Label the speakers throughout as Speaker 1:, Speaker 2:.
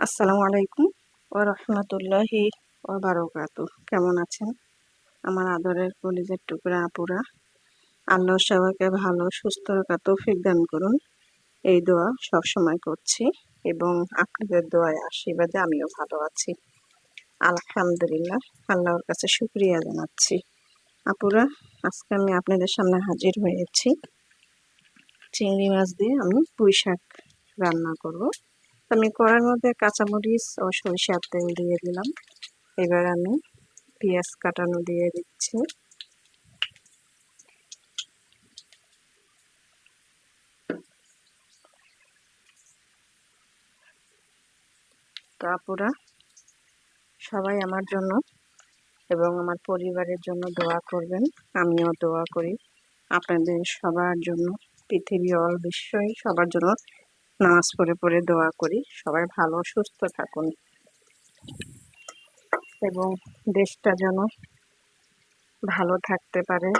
Speaker 1: আসসালামু আলাইকুম ও রহমতুল্লাহি ও বারকাত কেমন আছেন? আমার আদরের কলিজের টুকরা আপুরা, আল্লাহ সবাইকে ভালো, সুস্থ রাখা তৌফিক দান করুন। এই দোয়া সব সময় করছি এবং আপনাদের দোয়ায় আশীর্বাদে আমিও ভালো আছি। আলহামদুলিল্লাহ, আল্লাহর কাছে শুক্রিয়া জানাচ্ছি। আপুরা, আজকে আমি আপনাদের সামনে হাজির হয়েছি। চিংড়ি মাছ দিয়ে আমি পুঁই শাক রান্না করব। আমি কড়ার মধ্যে কাঁচামরিচ ও সরিষার তেল দিয়ে দিলাম। এবার আমি পেঁয়াজ কাটানো দিয়ে দিচ্ছি। তো আপুরা, সবাই আমার জন্য এবং আমার পরিবারের জন্য দোয়া করবেন। আমিও দোয়া করি। আপনাদের সবার জন্য, পৃথিবী অল বিশ্বই সবার জন্য নামাজ পড়ে পড়ে দোয়া করি। সবাই ভালো, সুস্থ থাকুন। এবং দেশটা যেন ভালো থাকতে পারে,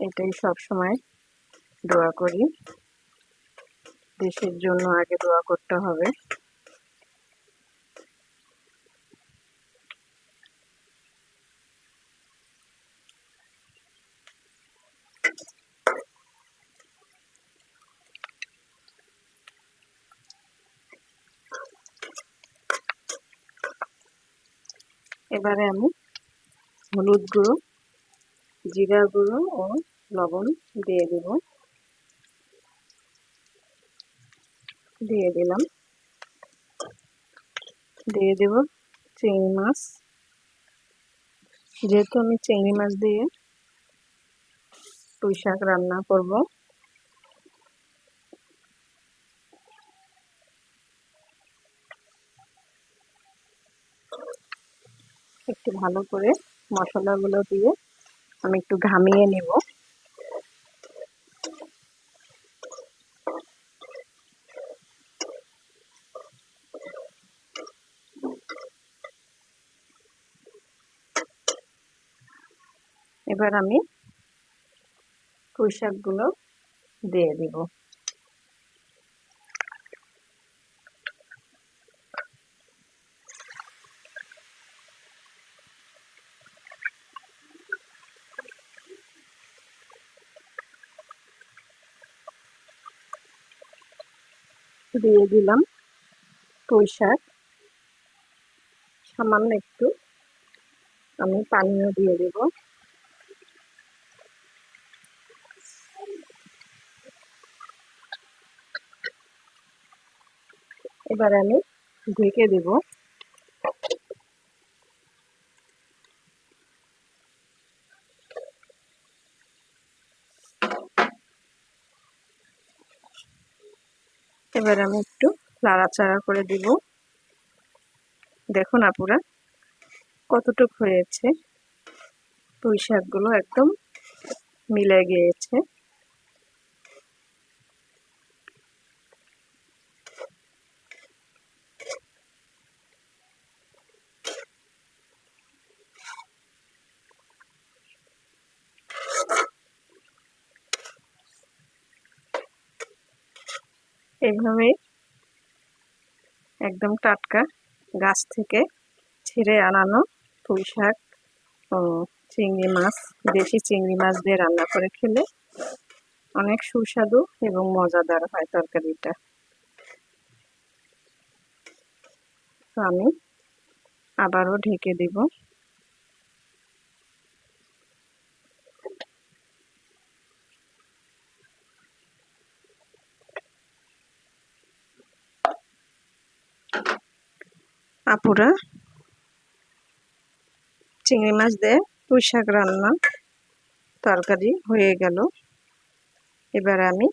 Speaker 1: এটাই সব সময় দোয়া করি। দেশের জন্য আগে দোয়া করতে হবে। এবারে আমি হলুদ গুঁড়ো, জিরা গুঁড়ো ও লবণ দিয়ে দেব। দিয়ে দিলাম। দিয়ে দেব চিংড়ি মাছ। যেহেতু আমি চিংড়ি মাছ দিয়ে পুঁই শাক রান্না করব একটু ভালো করে মশলাগুলো দিয়ে আমি একটু ঘামিয়ে নেব। এবার আমি পুঁই শাকগুলো দিয়ে দিব। দিয়ে দিলাম পুঁই শাক। সামান্য একটু আমি পানিও দিয়ে দেব। এবার আমি ঢেকে দেব। এবার আমি একটু লাড়াচাড়া করে দিব। দেখুন আপুরা, কতটুক হয়েছে? পুঁই শাকগুলো একদম মিলে গিয়েছে। এইভাবে একদম টাটকা গাছ থেকে ছিঁড়ে আনানো পুঁই শাক ও চিংড়ি মাছ, দেশি চিংড়ি মাছ দিয়ে রান্না করে খেলে অনেক সুস্বাদু এবং মজাদার হয় তরকারিটা। তো আমি আবারও ঢেকে দিব। আপুরা, চিংড়ি মাছ দিয়ে পুঁই শাক রান্না তরকারি হয়ে গেল। এবার আমি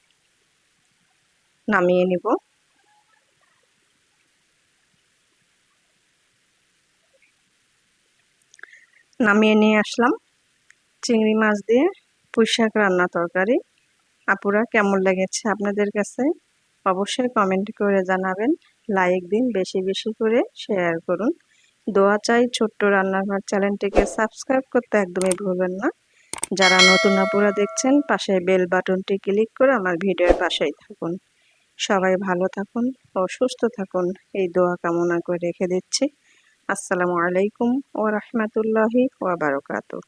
Speaker 1: নামিয়ে নিব। নামিয়ে নিয়ে আসলাম। চিংড়ি মাছ দিয়ে পুঁই শাক রান্না তরকারি। আপুরা, কেমন লেগেছে আপনাদের কাছে? অবশ্যই কমেন্ট করে জানাবেন। লাইক দিন বেশি বেশি করে শেয়ার করুন। দোয়া চাই ছোট্ট রান্নাঘর চ্যানেলটিকে সাবস্ক্রাইব করতে একদমই ভুলবেন না। যারা নতুন আপুরা দেখছেন, পাশে বেল বাটনটি ক্লিক করে আমার ভিডিওর পাশেই থাকুন। সবাই ভালো থাকুন ও সুস্থ থাকুন। এই দোয়া কামনা করে রেখে দিচ্ছি। আসসালামু আলাইকুম ও রহমতুল্লাহি ওয়া বারকাতুহ।